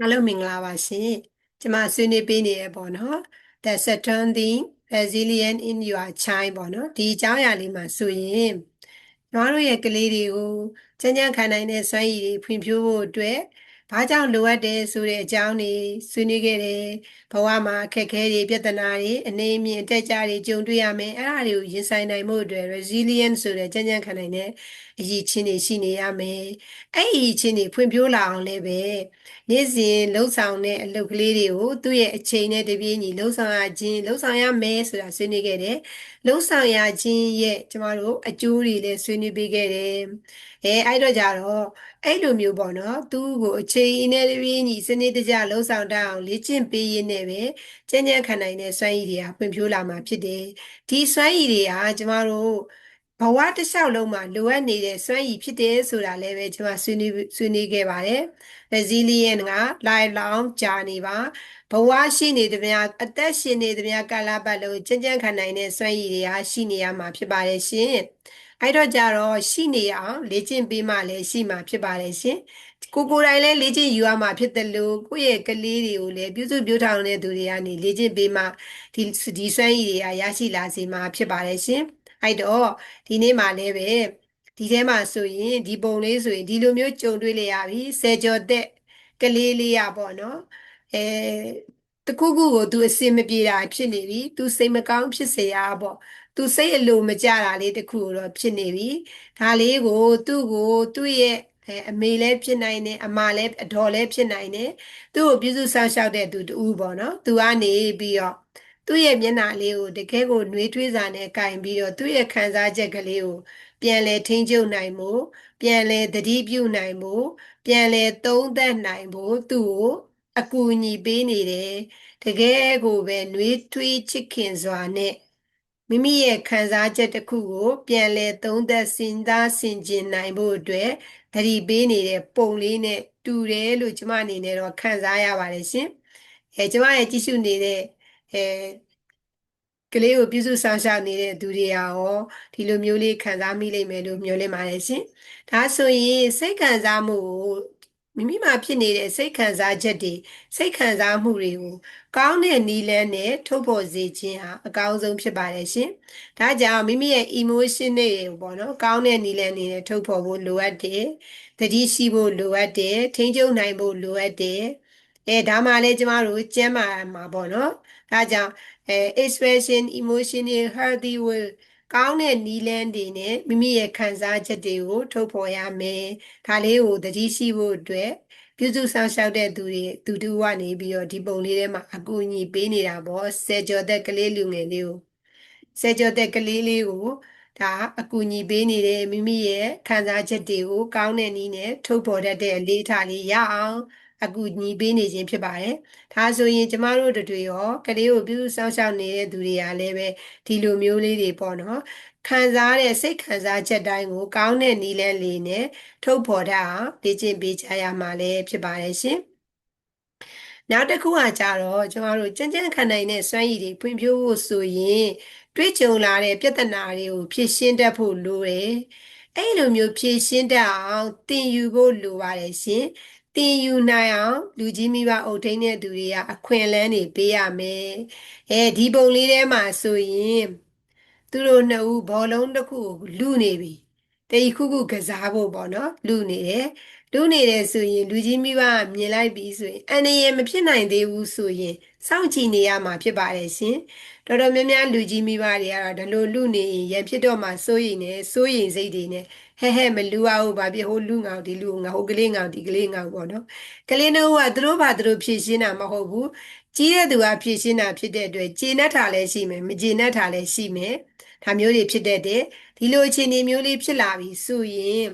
အားလုံးမင်္ဂလာပါရှင်ကျမဆွေးနွေးပေးနေရပေါ့နော် The Saturn theme resilient in your child ပေါ့နော်ဒီအကြောင်းအရာလေးမှာဆိုရင်ကျွန်တော်တို့ရဲ့ကလေးတွေကိုချမ်းချမ်းခံနိုင်တဲ့စွမ်းရည်တွေဖွံ့ဖြိုးဖို့အတွက် ဘာကြောင့်လိုအပ်တယ်ဆိုတဲ့အကြောင်းတွေဆွေးနွေးခဲ့တယ်ဘဝမှာအခက်အခဲတွေပြဿနာတွေအနေအမြင့်တက်ကြတွေကြုံတွေ့ရမယ်အဲ့ဒါတွေကိုရင်ဆိုင်နိုင်မှုအတွက် resilient ဆိုတဲ့ချမ်းချမ်းခံနိုင်တဲ့အရေးချင်းတွေရှိနေရမယ်အဲ့ဒီအရေးချင်းတွေဖွံ့ဖြိုးလာအောင်လည်းပဲနေ့စဉ်လှုပ်ဆောင်တဲ့အလုပ်ကလေးတွေကိုသူ့ရဲ့အချိန်နဲ့တပြေးညီလှုပ်ဆောင်ရခြင်းလှုပ်ဆောင်ရမယ်ဆိုတာဆွေးနွေးခဲ့တယ်လှုပ်ဆောင်ရခြင်းရဲ့ကျမတို့အကျိုးတွေလည်းဆွေးနွေးပေးခဲ့တယ်အဲအဲ့တော့ကြတော့အဲ့လိုမျိုးပေါ့နော်သူ့ကိုအချိန်နဲ့တပြေးညီစနစ်တကျလှုပ်ဆောင်တတ်အောင်လေ့ကျင့်ပေးရင်းနဲ့ပဲကျဉ်းကျဉ်းခံနိုင်တဲ့စွမ်းရည်တွေကဖွံ့ဖြိုးလာမှာဖြစ်တယ်ဒီစွမ်းရည်တွေကကျမတို့ဘဝတစ်လျှောက်လုံးမှာလိုအပ်နေတဲ့စွမ်းရည်ဖြစ်တယ်ဆိုတာလည်းပဲကျွန်မဆွေးနွေးဆွေးနွေးခဲ့ပါတယ် resilient က lifelong journey ပါဘဝရှိနေသည်များအသက်ရှင်နေသည်များကာလပတ်လုံးကြံ့ကြံ့ခံနိုင်တဲ့စွမ်းရည်တွေဟာရှိနေရမှာဖြစ်ပါတယ်ရှင် အဲ့တော့ကြတော့ရှိနေအောင်လေ့ကျင့်ပေးမှလည်းရှိမှာဖြစ်ပါတယ်ရှင်ကိုကိုယ်တိုင်လည်းလေ့ကျင့်ယူရမှာဖြစ်တယ်လို့ကိုယ့်ရဲ့ကလေးတွေကိုလည်းပြုစုပြောထောင်တဲ့သူတွေကနေလေ့ကျင့်ပေးမှဒီဒီစွမ်းရည်တွေကရရှိလာစေမှာဖြစ်ပါတယ်ရှင်အဲ့တော့ဒီနေ့မှလည်းပဲဒီထဲမှာဆိုရင်ဒီပုံလေးဆိုရင်ဒီလိုမျိုးကြုံတွေ့လေရပြီဆယ်ကျော်သက်ကလေးလေးရပေါ့နော်အဲတခုခုကို तू အစင်မပြေတာဖြစ်နေပြီ तू စိတ်မကောင်းဖြစ်စေရပေါ့ तू စိတ်အလိုမကြတာလေးတခုတော့ဖြစ်နေပြီဒါလေးကိုသူ့ကိုသူ့ရဲ့အမေလည်းဖြစ်နိုင်တယ်အမလည်းအတော်လည်းဖြစ်နိုင်တယ်သူ့ကိုပြုစုစောင့်ရှောက်တဲ့သူတူပေါ့နော်သူကနေပြီးတော့သူ့ရဲ့မျက်နှာလေးကိုတကယ်ကိုနှွေးထွေးစာနဲ့ကင်ပြီးတော့သူ့ရဲ့ခံစားချက်ကလေးကိုပြန်လဲထိန်းချုပ်နိုင်မှုပြန်လဲသတိပြုနိုင်မှုပြန်လဲသုံးသပ်နိုင်ဖို့သူ့ကိုအကူအညီပေးနေတယ်တကယ်ကိုပဲနှွေးထွေးချစ်ခင်စွာနဲ့ မိမိရဲ့ခံစားချက်တစ်ခုကို ပြန်လဲသုံးသပ်စဉ်းစားဆင်ခြင်နိုင်ဖို့အတွက်သတိပေးနေတဲ့ပုံလေးနဲ့တူတယ်လို့ကျမအနေနဲ့တော့ခံစားရပါတယ်ရှင်အဲကျမရဲ့ကြည့်ရှုနေတဲ့အဲကလေးကိုပြုစုဆောင်ရှောက်နေတဲ့သူတွေရောဒီလိုမျိုးလေးခံစားမိလိမ့်မယ်လို့မျှော်လင့်ပါတယ်ရှင်။ဒါဆိုရင်စိတ်ခံစားမှုကို မိမိမှာဖြစ်နေတဲ့စိတ်ခံစားချက်တွေစိတ်ခံစားမှုတွေကိုကောင်းတဲ့နည်းလမ်းနဲ့ထုတ်ဖော်စေခြင်းဟာအကောင်းဆုံးဖြစ်ပါတယ်ရှင်။ဒါကြောင့်မိမိရဲ့ emotion တွေကိုပေါ့နော်ကောင်းတဲ့နည်းလမ်းတွေနဲ့ထုတ်ဖော်ဖို့လိုအပ်တယ်။တတိရှိဖို့လိုအပ်တယ်။ထိန်းချုပ်နိုင်ဖို့လိုအပ်တယ်။အဲဒါမှလည်းကျမတို့ကျမ်းမာမှာပေါ့နော်။ဒါကြောင့်အဲ expression emotional healthy will ကောင်းတဲ့နီလန်းတွေနဲ့မိမိရဲ့ခံစားချက်တွေကိုထုတ်ဖော်ရမယ်။ဒါလေးကိုသတိရှိဖို့အတွက်ပြုစုဆောင်ရှောက်တဲ့သူတွေသူတူကနေပြီးတော့ဒီပုံလေးထဲမှာအကူအညီပေးနေတာပေါ့ဆယ်ကျော်သက်ကလေးလူငယ်လေးကိုဆယ်ကျော်သက်ကလေးလေးကိုဒါအကူအညီပေးနေတယ်မိမိရဲ့ခံစားချက်တွေကိုကောင်းတဲ့နည်းနဲ့ထုတ်ဖော်တတ်တဲ့အလေးထားလေးရအောင် အကူညီပေးနေခြင်းဖြစ်ပါတယ်။ဒါဆိုရင်ကျမတို့တို့ရောကလေးကိုပြုစောင့်ရှောက်နေတဲ့သူတွေကလည်းပဲဒီလိုမျိုးလေးတွေပေါ့နော်။ခံစားတဲ့စိတ်ခံစားချက်တိုင်းကိုကောင်းတဲ့နည်းလမ်းလေးနဲ့ထုတ်ဖော်တတ်အောင်လေ့ကျင့်ပေးကြရမှာလည်းဖြစ်ပါတယ်ရှင်။နောက်တစ်ခုကကြတော့ကျမတို့ကြံ့ကြံ့ခံနိုင်တဲ့စွမ်းရည်တွေဖွံ့ဖြိုးဖို့ဆိုရင်တွေ့ကြုံလာတဲ့ပြဿနာတွေကိုဖြေရှင်းတတ်ဖို့လိုတယ်။အဲ့လိုမျိုးဖြေရှင်းတတ်အောင်သင်ယူဖို့လိုပါတယ်ရှင်။ တင်ယူနိုင်အောင်လူကြီးမိဘအုပ်ထိန်းတဲ့သူတွေကအခွင့်အလမ်းတွေပေးရမယ်။အဲဒီပုံလေးထဲမှာဆိုရင်သူတို့နှစ်ဦးဘောလုံးတစ်ခုကိုလူနေပြီ။တေခုခုကစားဖို့ပေါ့နော်လူနေတယ်။လူနေတယ်ဆိုရင် လူကြီးမိဘကမြင်လိုက်ပြီဆိုရင်အန္တရာယ်မဖြစ်နိုင်သေးဘူးဆိုရင်စောင့်ကြည့်နေရမှာဖြစ်ပါတယ်ရှင်။တော်တော်များများလူကြီးမိဘတွေကတော့ဒါလိုလူနေရင်ရံဖြစ်တော့မှစိုးရိမ်နေစိုးရိမ်စိတ်တွေနဲ့ ဟဲဟဲမလူအောင်ဘာဖြစ်ဟိုလူငောင်ဒီလူငောင်ဟိုကလေးငောင်ဒီကလေးငောင်ပေါ့နော်ကလေးတို့ကသူတို့ဘာသူတို့ဖြည့်ရှင်းတာမဟုတ်ဘူးကြီးတဲ့သူကဖြည့်ရှင်းတာဖြစ်တဲ့အတွက်ကျေနပ်တာလည်းရှိမယ်မကျေနပ်တာလည်းရှိမယ်ဒါမျိုးတွေဖြစ်တဲ့တဲ့ဒီလိုအခြေအနေမျိုးလေးဖြစ်လာပြီဆိုရင်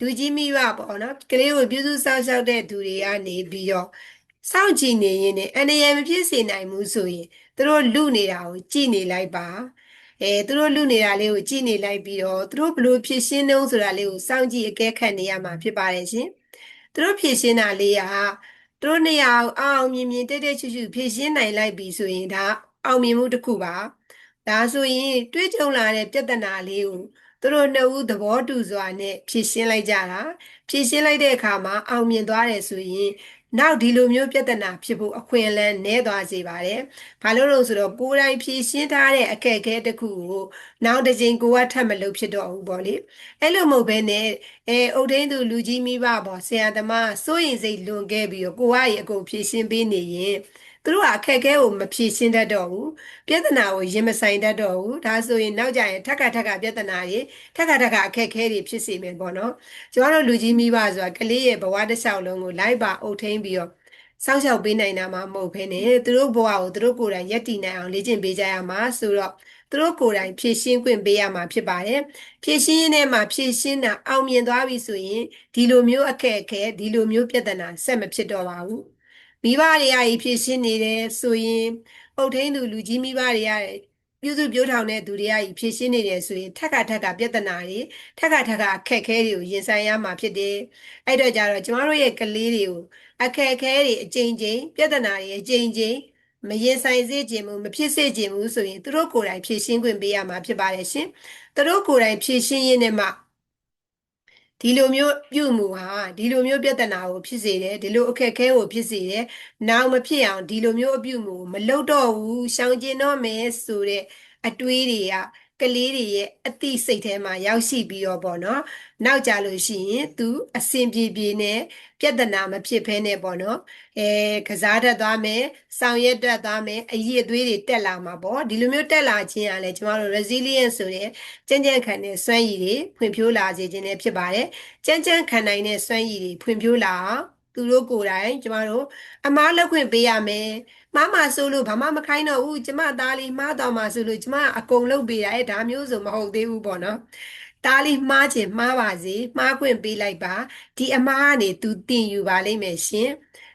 လူကြီးမိဘပေါ့နော်ကလေးကိုပြုစုစောင့်ရှောက်တဲ့သူတွေကနေပြီးတော့စောင့်ကြည့်နေရင်လည်းအနေရမဖြစ်စေနိုင်ဘူးဆိုရင်သူတို့လူနေတာကိုကြည့်နေလိုက်ပါ အဲသူတို့လူနေတာလေးကိုကြည့်နေလိုက်ပြီးတော့သူတို့ဘလို့ဖြည့်ရှင်းနှုံးဆိုတာလေးကိုစောင့်ကြည့်အကဲခတ်နေရမှာဖြစ်ပါတယ်ရှင်သူတို့ဖြည့်ရှင်းတာလေးကသူတို့နေရာအောင်မြင်မြင်တိတ်တိတ်ချွချွဖြည့်ရှင်းနိုင်လိုက်ပြီဆိုရင်ဒါအောင်မြင်မှုတစ်ခုပါဒါဆိုရင်တွေးကြုံလာတဲ့ပြဿနာလေးကိုသူတို့နှစ်ဦးသဘောတူစွာနဲ့ဖြည့်ရှင်းလိုက်ကြတာဖြည့်ရှင်းလိုက်တဲ့အခါမှာအောင်မြင်သွားတယ်ဆိုရင် နောက်ဒီလိုမျိုးပြဿနာဖြစ်ဖို့အခွင့်အလမ်းနည်းသွားစေပါတယ်။ဘာလို့လဲဆိုတော့ကိုယ်တိုင်ဖြည့်ရှင်းထားတဲ့အခက်အခဲတစ်ခုကိုနောက်တစ်ချိန်ကိုကထပ်မလုပ်ဖြစ်တော့ဘူးပေါ့လေ။အဲ့လိုမဟုတ်ဘဲနဲ့အဲအုတ်ထင်းသူလူကြီးမိဘပေါ့ဆရာသမားစိုးရင်စိတ်လွန်ခဲ့ပြီးတော့ကိုကရေအကုန်ဖြည့်ရှင်းပေးနေရင် သူတို့ကအခက်အခဲကိုမဖြေရှင်းတတ်တော့ဘူးပြဿနာကိုရင်မဆိုင်တတ်တော့ဘူးဒါဆိုရင်နောက်ကြရင်ထက်ခါထက်ခါပြဿနာတွေထက်ခါထက်ခါအခက်အခဲတွေဖြစ်စေမယ်ပေါ့နော်ကျွန်တော်တို့လူကြီးမိဘဆိုတာကလေးရဲ့ဘဝတစ်လျှောက်လုံးကိုလိုက်ပါအုပ်ထိန်းပြီးတော့စောင့်ရှောက်ပေးနိုင်တာမှမဟုတ်ဘဲနဲ့သူတို့ဘဝကိုသူတို့ကိုယ်တိုင်ယက်တည်နိုင်အောင်လေ့ကျင့်ပေးကြရမှာဆိုတော့သူတို့ကိုယ်တိုင်ဖြည့်ရှင်းခွင့်ပေးရမှာဖြစ်ပါတယ်ဖြည့်ရှင်းရင်းနဲ့မှဖြည့်ရှင်းတာအောင်မြင်သွားပြီဆိုရင်ဒီလိုမျိုးအခက်အခဲဒီလိုမျိုးပြဿနာဆက်မဖြစ်တော့ပါဘူး မိဘတွေအကြီးဖြစ်ရှင်းနေတယ်ဆိုရင်အုတ်ထင်းသူလူကြီးမိဘတွေရပြုစုပြောထောင်တဲ့သူတွေအကြီးဖြစ်ရှင်းနေတယ်ဆိုရင်ထက်ကထက်ကပြဿနာတွေထက်ကထက်ကအခက်အခဲတွေကိုရင်ဆိုင်ရမှာဖြစ်တယ်အဲ့တော့ကြတော့ကျမတို့ရဲ့ကလေးတွေကိုအခက်အခဲတွေအကြိမ်ကြိမ်ပြဿနာတွေအကြိမ်ကြိမ်မရင်ဆိုင်စေခြင်းမူမဖြစ်စေခြင်းမူဆိုရင်သူတို့ကိုယ်တိုင်ဖြည့်ရှင်းခွင့်ပေးရမှာဖြစ်ပါတယ်ရှင်သူတို့ကိုယ်တိုင်ဖြည့်ရှင်းရင်းနဲ့မှ ဒီလိုမျိုးပြုမှုဟာဒီလိုမျိုးပြဿနာကိုဖြစ်စေတယ်ဒီလိုအခက်အခဲကိုဖြစ်စေတယ်နောက်မဖြစ်အောင်ဒီလိုမျိုးအပြုမှုကိုမလုပ်တော့ဘူးရှောင်ကျဉ်တော့မယ်ဆိုတဲ့အတွေးတွေက ကလေးတွေရဲ့အသိစိတ်ထဲမှာရောက်ရှိပြီးတော့ပေါ့နော်နောက်ကြလို့ရှိရင် तू အစင်ပြေပြေနဲ့ပြဿနာမဖြစ်ဘဲနဲ့ပေါ့နော်အဲကစားတတ်သွားမယ်ဆောင်ရွက်တတ်သွားမယ်အရည်အသွေးတွေတက်လာမှာပေါ့ဒီလိုမျိုးတက်လာခြင်းကလည်းကျမတို့ resilient ဆိုတဲ့ကြံ့ကြံ့ခံတဲ့စွမ်းရည်တွေဖွံ့ဖြိုးလာစေခြင်းလည်းဖြစ်ပါတယ်ကြံ့ကြံ့ခံနိုင်တဲ့စွမ်းရည်တွေဖွံ့ဖြိုးလာအောင်သူတို့ကိုယ်တိုင်ကျမတို့အမားလက်ခွင့်ပေးရမယ် မှားမှာဆိုလို့ဘာမှမခိုင်းတော့ဘူးကျမသားလေးမှားတော့မှာဆိုလို့ကျမအကုန်လုပ်ပေးတာအဲဒါမျိုးဆိုမဟုတ်သေးဘူးပေါ့နော်သားလေးမှားခြင်းမှားပါစေမှားခွင့်ပေးလိုက်ပါဒီအမားကနေ तू တင်ယူပါလိမ့်မယ်ရှင်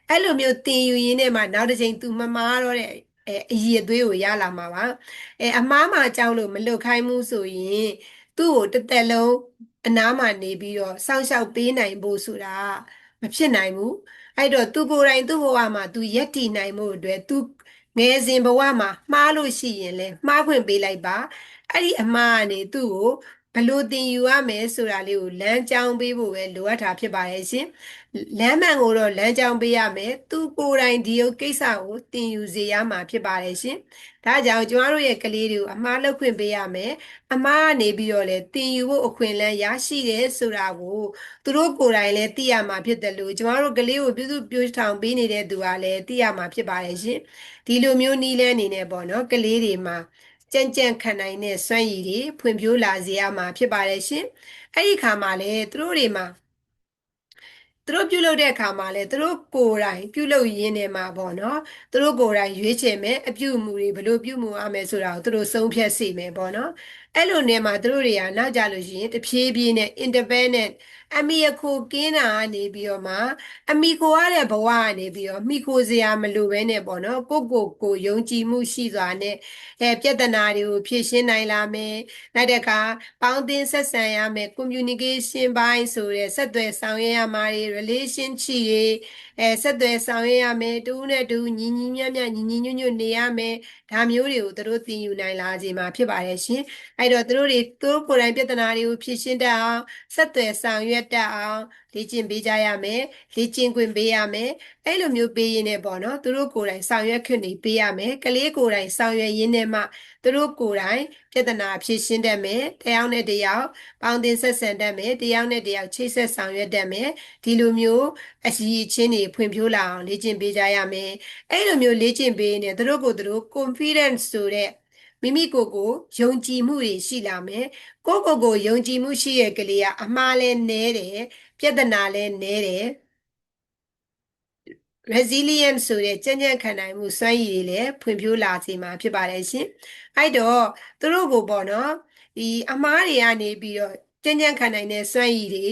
အဲ့လိုမျိုးတင်ယူရင်းနဲ့မှနောက်တစ်ချိန် तू မမားတော့တဲ့အဲအရည်အသွေးကိုရလာမှာပါအဲအမားမှာအကြောင်းလို့မလွတ်ခိုင်းမှုဆိုရင်သူ့ကိုတစ်သက်လုံးအနားမှာနေပြီးတော့စောင့်ရှောက်ပေးနိုင်ဖို့ဆိုတာမဖြစ်နိုင်ဘူး အဲ့တော့သူကိုယ်တိုင်သူ့ဘဝမှာသူရက်တည်နိုင်မှုအတွက်သူငယ်စဉ်ဘဝမှာမှားလို့ရှိရင်လဲမှားခွင့်ပေးလိုက်ပါအဲ့ဒီအမှားကနေသူ့ကို ဘလို့တင်ယူရမယ်ဆိုတာလေးကိုလမ်းကြောင်းပေးဖို့ပဲလိုအပ်တာဖြစ်ပါတယ်ရှင်လမ်းမှန်ကိုတော့လမ်းကြောင်းပေးရမယ်သူကိုယ်တိုင်ဒီကိစ္စကိုတင်ယူစေရမှာဖြစ်ပါတယ်ရှင်ဒါကြောင့်ကျမတို့ရဲ့ကလေးတွေကိုအမှားလုပ်ခွင့်ပေးရမယ်အမှားကနေပြီးတော့လေတင်ယူဖို့အခွင့်အလမ်းရရှိတယ်ဆိုတာကိုသူတို့ကိုယ်တိုင်လည်းသိရမှာဖြစ်တယ်လို့ကျမတို့ကလေးကိုပြုစုပြောထောင်ပေးနေတဲ့သူကလည်းသိရမှာဖြစ်ပါတယ်ရှင်ဒီလိုမျိုးနီးလဲအနေနဲ့ပေါ့နော်ကလေးတွေမှာ ကြံ့ကြံ့ခံနိုင်တဲ့စွမ်းရည်တွေဖွံ့ဖြိုးလာစေရမှာဖြစ်ပါတယ်ရှင်အဲ့ဒီခါမှာလေသူတို့တွေမှာသူတို့ပြုလုပ်တဲ့အခါမှာလည်းသူတို့ကိုယ်တိုင်ပြုလုပ်ရင်းနဲ့မှာပေါ့နော်သူတို့ကိုယ်တိုင်ရွေးချယ်မယ်အပြုအမူတွေဘယ်လိုပြုမူရမယ်ဆိုတာကိုသူတို့ဆုံးဖြတ်စေမယ်ပေါ့နော်အဲ့လိုနဲ့မှသူတို့တွေကနောက်ကြလို့ရှိရင်တဖြည်းဖြည်းနဲ့ independent အမိအခိုကင်းတာကနေပြီးတော့မှအမိခိုရတဲ့ဘဝကနေပြီးတော့မိခိုစရာမလိုဘဲနဲ့ပေါ့နော်ကိုကိုကိုယုံကြည်မှုရှိစွာနဲ့အဲပြဿနာတွေကိုဖြေရှင်းနိုင်လာမယ်နောက်တစ်ခါပေါင်းသင်းဆက်ဆံရမယ် communication ဘိုင်းဆိုတဲ့ဆက်သွယ်ဆောင်ရွက်ရမှာတွေ relation ချီတွေအဲဆက်သွယ်ဆောင်ရွက်ရမယ်တူနဲ့တူညီညီမြတ်မြတ်ညီညီညွတ်ညွတ်နေရမယ်ဒါမျိုးတွေကိုသူတို့သိယူနိုင်လာခြင်းမှာဖြစ်ပါတယ်ရှင်အဲ့တော့သူတို့တွေသူတို့ကိုယ်တိုင်ပြဿနာတွေကိုဖြေရှင်းတတ်အောင်ဆက်သွယ်ဆောင်ရွက်တတ်အောင်လေ့ကျင့်ပေးကြရမယ်လေ့ကျင့်ခွင့်ပေးရမယ်အဲ့လိုမျိုးပေးရင်းနဲ့ပေါ့နော်သူတို့ကိုယ်တိုင်ဆောင်ရွက်ခွင့်တွေပေးရမယ်ကလေးကိုယ်တိုင်ဆောင်ရွက်ရင်းနဲ့မှသူတို့ကိုယ်တိုင်ပြဿနာဖြေရှင်းတတ်မယ်တယောက်နဲ့တယောက်ပေါင်းတင်ဆက်ဆံတတ်မယ်တယောက်နဲ့တယောက်ချိတ်ဆက်ဆောင်ရွက်တတ်မယ်ဒီလိုမျိုးအစီအချင်းတွေဖွံ့ဖြိုးလာအောင်လေ့ကျင့်ပေးကြရမယ်အဲ့လိုမျိုးလေ့ကျင့်ပေးနေသူတို့ကိုယ်သူတို့ confidence ဆိုတဲ့ မိမိကိုယ်ကိုယုံကြည်မှုတွေရှိလာမယ်ကိုယ့်ကိုယ်ကိုယုံကြည်မှုရှိရဲ့ကလေးကအမှားလဲနဲတယ်ပြဿနာလဲနဲတယ် resilient ဆိုတဲ့ကြံ့ကြံ့ခံနိုင်မှုစွမ်းရည်တွေလည်းဖွံ့ဖြိုးလာစေမှာဖြစ်ပါတယ်ရှင်အဲ့တော့သူတို့ကိုပေါ့နော်ဒီအမားတွေကနေပြီးတော့ကြံ့ကြံ့ခံနိုင်တဲ့စွမ်းရည်တွေ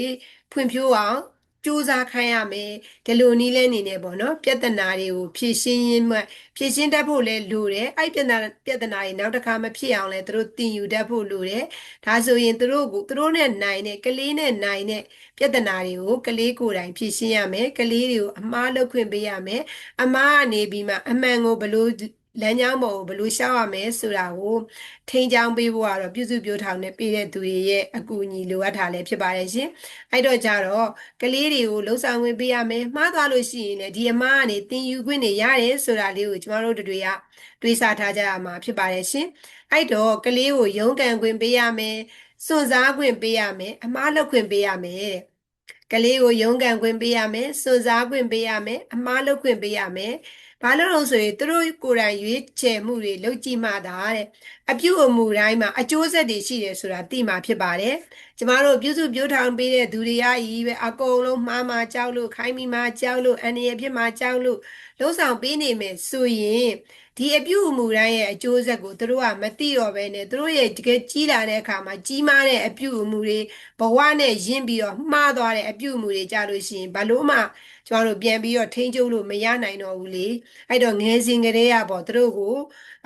ဖွံ့ဖြိုးအောင် စူးစမ်းခိုင်းရမယ်ဒီလိုနည်းလဲနေနေပေါ့နော်ပြဿနာတွေကိုဖြေရှင်းရင်းမှဖြေရှင်းတတ်ဖို့လဲလိုတယ်အဲ့ပြဿနာပြဿနာတွေနောက်တစ်ခါမဖြစ်အောင်လဲသူတို့တင်ယူတတ်ဖို့လိုတယ်ဒါဆိုရင်သူတို့ကိုသူတို့နဲ့နိုင်တဲ့ကလေးနဲ့နိုင်တဲ့ပြဿနာတွေကိုကလေးကိုယ်တိုင်ဖြေရှင်းရမယ်ကလေးတွေကိုအမားလုပ်ခွင့်ပေးရမယ်အမားကနေပြီးမှအမှန်ကိုဘလို့ လမ်းကြောင်းပေါ်ကိုဘယ်လိုရှောက်ရမလဲဆိုတာကိုထိန်းချောင်းပေးဖို့ကတော့ပြုစုပြောထောင်နဲ့ပေးတဲ့သူတွေရဲ့အကူအညီလိုအပ်တာလည်းဖြစ်ပါတယ်ရှင်။အဲ့တော့ကြတော့ကလေးတွေကိုလှုပ်ဆောင်ဝင်ပေးရမယ်။မှားသွားလို့ရှိရင်လည်းဒီအမားကနေသင်ယူခွင့်တွေရတယ်ဆိုတာလေးကိုကျမတို့တွေကတွေးဆထားကြရမှာဖြစ်ပါတယ်ရှင်။အဲ့တော့ကလေးကိုရုန်းကန်ခွင့်ပေးရမယ်။စွန့်စားခွင့်ပေးရမယ်။အမားလုပ်ခွင့်ပေးရမယ်တဲ့။ကလေးကိုရုန်းကန်ခွင့်ပေးရမယ်။စွန့်စားခွင့်ပေးရမယ်။အမားလုပ်ခွင့်ပေးရမယ်။ ဘာလို့လို့ဆိုရင်သူတို့ကိုယ်တိုင်ရွေးချယ်မှုတွေလုပ်ကြည့်မှသာတဲ့အပြုအမူတိုင်းမှာအကျိုးဆက်တွေရှိတယ်ဆိုတာသိမှဖြစ်ပါတယ်ကျမတို့ပြုစုပြောထောင်ပေးတဲ့သူတွေကကြီးပဲအကုန်လုံးမှားမှကြောက်လို့ခိုင်းမိမှကြောက်လို့အန္တရာယ်ဖြစ်မှကြောက်လို့လုံးဆောင်ပေးနေမယ်ဆိုရင် ဒီအပြုအမူတိုင်းရဲ့အကျိုးဆက်ကိုသူတို့ကမသိတော့ဘဲနဲ့သူတို့ရဲ့တကယ်ကြီးလာတဲ့အခါမှာကြီးမားတဲ့အပြုအမူတွေဘဝနဲ့ရင်းပြီးတော့မှားသွားတဲ့အပြုအမူတွေကြလို့ရှိရင်ဘလို့မှကျမတို့ပြန်ပြီးတော့ထိန်းချုပ်လို့မရနိုင်တော့ဘူးလေအဲ့တော့ငယ်စဉ်ကတည်းကပေါ့သူတို့ကို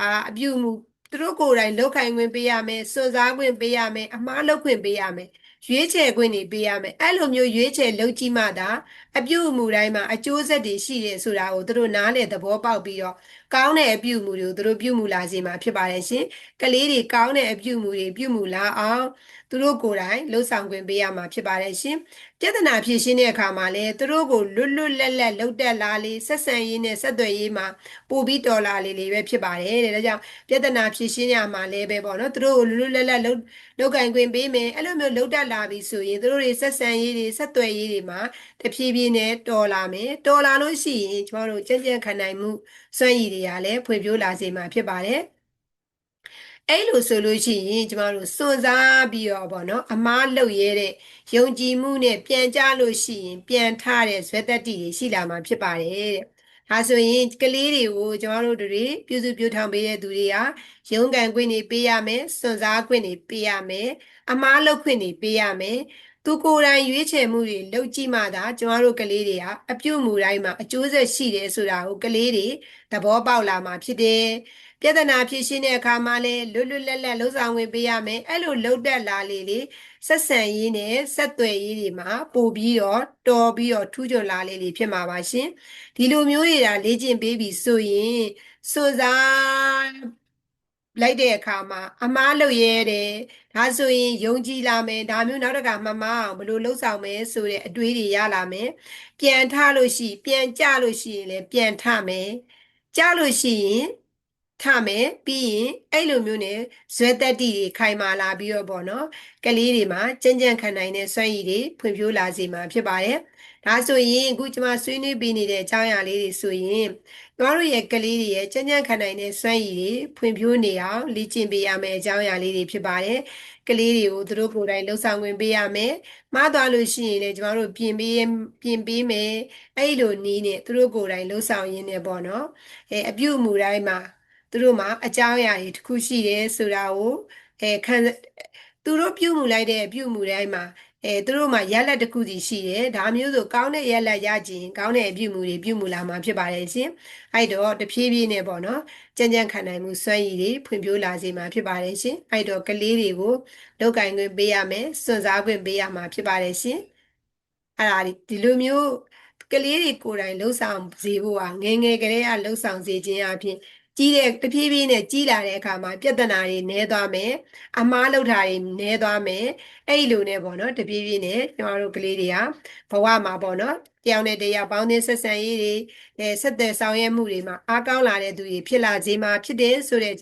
အာအပြုအမူသူတို့ကိုယ်တိုင်လောက်ခိုင်ခွင့်ပေးရမယ်စွန့်စားခွင့်ပေးရမယ်အမားလောက်ခွင့်ပေးရမယ် ရွေးချယ်ခွင့်တွေပေးရမယ်အဲ့လိုမျိုးရွေးချယ်လုပ်ကြည့်မှသာအပြုအမူတိုင်းမှာအကျိုးဆက်တွေရှိတယ်ဆိုတာကိုသူတို့နားလည်သဘောပေါက်ပြီးတော့ကောင်းတဲ့အပြုအမူတွေကိုသူတို့ပြုမှုလာစေမှာဖြစ်ပါတယ်ရှင်ကလေးတွေကောင်းတဲ့အပြုအမူတွေပြုမှုလာအောင်သူတို့ကိုယ်တိုင်လှုပ်ဆောင်ခွင့်ပေးရမှာဖြစ်ပါတယ်ရှင် ပြဿနာဖြေရှင်းတဲ့အခါမှာလည်းသူတို့ကိုလွတ်လွတ်လပ်လပ်လှုပ်တက်လာလေဆက်ဆံရေးနဲ့ဆက်သွယ်ရေးမှာပို့ပြီးတော်လာလေလေပဲဖြစ်ပါတယ်တဲ့ဒါကြောင့်ပြဿနာဖြေရှင်းရမှာလည်းပဲပေါ့နော်သူတို့ကိုလွတ်လွတ်လပ်လပ်လှုပ်လှုပ်ကင်ခွင့်ပေးမယ်အဲ့လိုမျိုးလှုပ်တက်လာပြီဆိုရင်သူတို့တွေဆက်ဆံရေးတွေဆက်သွယ်ရေးတွေမှာတဖြည်းဖြည်းနဲ့တော်လာမယ်တော်လာလို့ရှိရင်ကျမတို့ကြံ့ကြံ့ခံနိုင်မှုစွမ်းရည်တွေကလည်းဖွံ့ဖြိုးလာစေမှာဖြစ်ပါတယ် အဲ့လိုဆိုလို့ရှိရင်ကျမတို့စွန့်စားပြီးတော့ဗောနော်အမားလှုပ်ရဲတဲ့ယုံကြည်မှုနဲ့ပြန်ကြလို့ရှိရင်ပြန်ထတဲ့ဇွဲတက်တီတွေရှိလာမှာဖြစ်ပါတယ်တဲ့ဒါဆိုရင်ကလေးတွေကိုကျမတို့တွေပြုစုပြုထောင်ပေးတဲ့သူတွေကရုံးကန်ခွင့်တွေပေးရမယ်စွန့်စားခွင့်တွေပေးရမယ်အမားလုပ်ခွင့်တွေပေးရမယ်သူကိုယ်တိုင်ရွေးချယ်မှုတွေလုပ်ကြည့်မှသာကျမတို့ကလေးတွေဟာအပြုတ်မှုတိုင်းမှာအကျိုးဆက်ရှိတယ်ဆိုတာကိုကလေးတွေသဘောပေါက်လာမှာဖြစ်တယ် ပြဿနာဖြေရှင်းတဲ့အခါမှာလည်းလွတ်လွတ်လပ်လပ်လှုပ်ဆောင်ဝင်ပေးရမယ်အဲ့လိုလှုပ်တက်လာလေလေဆက်ဆံရေးနဲ့ဆက်သွယ်ရေးတွေမှာပို့ပြီးတော့တော်ပြီးတော့ထူးချွန်လာလေလေဖြစ်မှာပါရှင်ဒီလိုမျိုးတွေဒါလေ့ကျင့်ပေးပြီးဆိုရင်စွစားလိုက်တဲ့အခါမှာအမားလုပ်ရဲတယ်ဒါဆိုရင်ယုံကြည်လာမယ်ဒါမျိုးနောက်တစ်ခါမမအောင်ဘယ်လိုလှုပ်ဆောင်မယ်ဆိုတဲ့အတွေးတွေရလာမယ်ပြန်ထလို့ရှိ ပြန်ကြလို့ရှိရင်လည်းပြန်ထမယ်ကြလို့ရှိရင် ထမယ်ပြီးရင်အဲ့လိုမျိုးနဲ့ဇွဲတက်တီတွေခိုင်မာလာပြီးတော့ပေါ့နော်ကလေးတွေမှာကြံ့ကြံ့ခံနိုင်တဲ့စွမ်းရည်တွေဖွံ့ဖြိုးလာစေမှာဖြစ်ပါတယ်ဒါဆိုရင်အခုကျွန်မဆွေးနွေးပေးနေတဲ့အကြောင်းအရာလေးတွေဆိုရင်ကျွန်တော်တို့ရဲ့ကလေးတွေရဲ့ကြံ့ကြံ့ခံနိုင်တဲ့စွမ်းရည်တွေဖွံ့ဖြိုးနေအောင်လေ့ကျင့်ပေးရမယ့်အကြောင်းအရာလေးတွေဖြစ်ပါတယ်ကလေးတွေကိုသူတို့ကိုယ်တိုင်လှုပ်ဆောင်ဝင်ပေးရမယ်မှားသွားလို့ရှိရင်လည်းကျွန်တော်တို့ပြင်ပေးပြင်ပေးမယ်အဲ့လိုနီးနဲ့သူတို့ကိုယ်တိုင်လှုပ်ဆောင်ရင်းနဲ့ပေါ့နော်အဲအပြုအမူတိုင်းမှာ သူတို့မှာအကြောင်းအရာတွေတစ်ခုရှိတယ်ဆိုတာကိုအဲခံသူတို့ပြုမှုလိုက်တဲ့အပြုမှုတိုင်းမှာအဲသူတို့မှာရလက်တစ်ခုစီရှိတယ်ဒါမျိုးဆိုကောင်းတဲ့ရလက်ရခြင်းကောင်းတဲ့အပြုမှုတွေပြုမှုလာမှာဖြစ်ပါတယ်ရှင်အဲ့တော့တဖြည်းဖြည်းနဲ့ပေါ့နော်ကြံ့ကြံ့ခံနိုင်မှုစွမ်းရည်တွေဖွံ့ဖြိုးလာစေမှာဖြစ်ပါတယ်ရှင်အဲ့တော့ကလေးတွေကိုလောက်ကင်ခွင့်ပေးရမယ်စွန့်စားခွင့်ပေးရမှာဖြစ်ပါတယ်ရှင်အဲ့ဒါဒီလိုမျိုးကလေးတွေကိုယ်တိုင်လှုပ်ဆောင်စေဖို့ဟာငယ်ငယ်ကလေးကလှုပ်ဆောင်စေခြင်းအပြင် ကြီးတဲ့တဖြည်းဖြည်းနဲ့ကြီးလာတဲ့အခါမှာပြဿနာတွေနည်းသွားမယ်အမားလောက်တာတွေနည်းသွားမယ်အဲ့လိုနဲ့ပေါ့နော်တဖြည်းဖြည်းနဲ့ကျွန်တော်တို့ကလေးတွေကဘဝမှာပေါ့နော်တယောက်နဲ့တယောက်ပေါင်းသင်းဆက်ဆံရေးတွေအဲဆက်သွယ်ဆောင်ရွက်မှုတွေမှာအားကောင်းလာတဲ့သူတွေဖြစ်လာစေမှာဖြစ်တယ်ဆိုတဲ့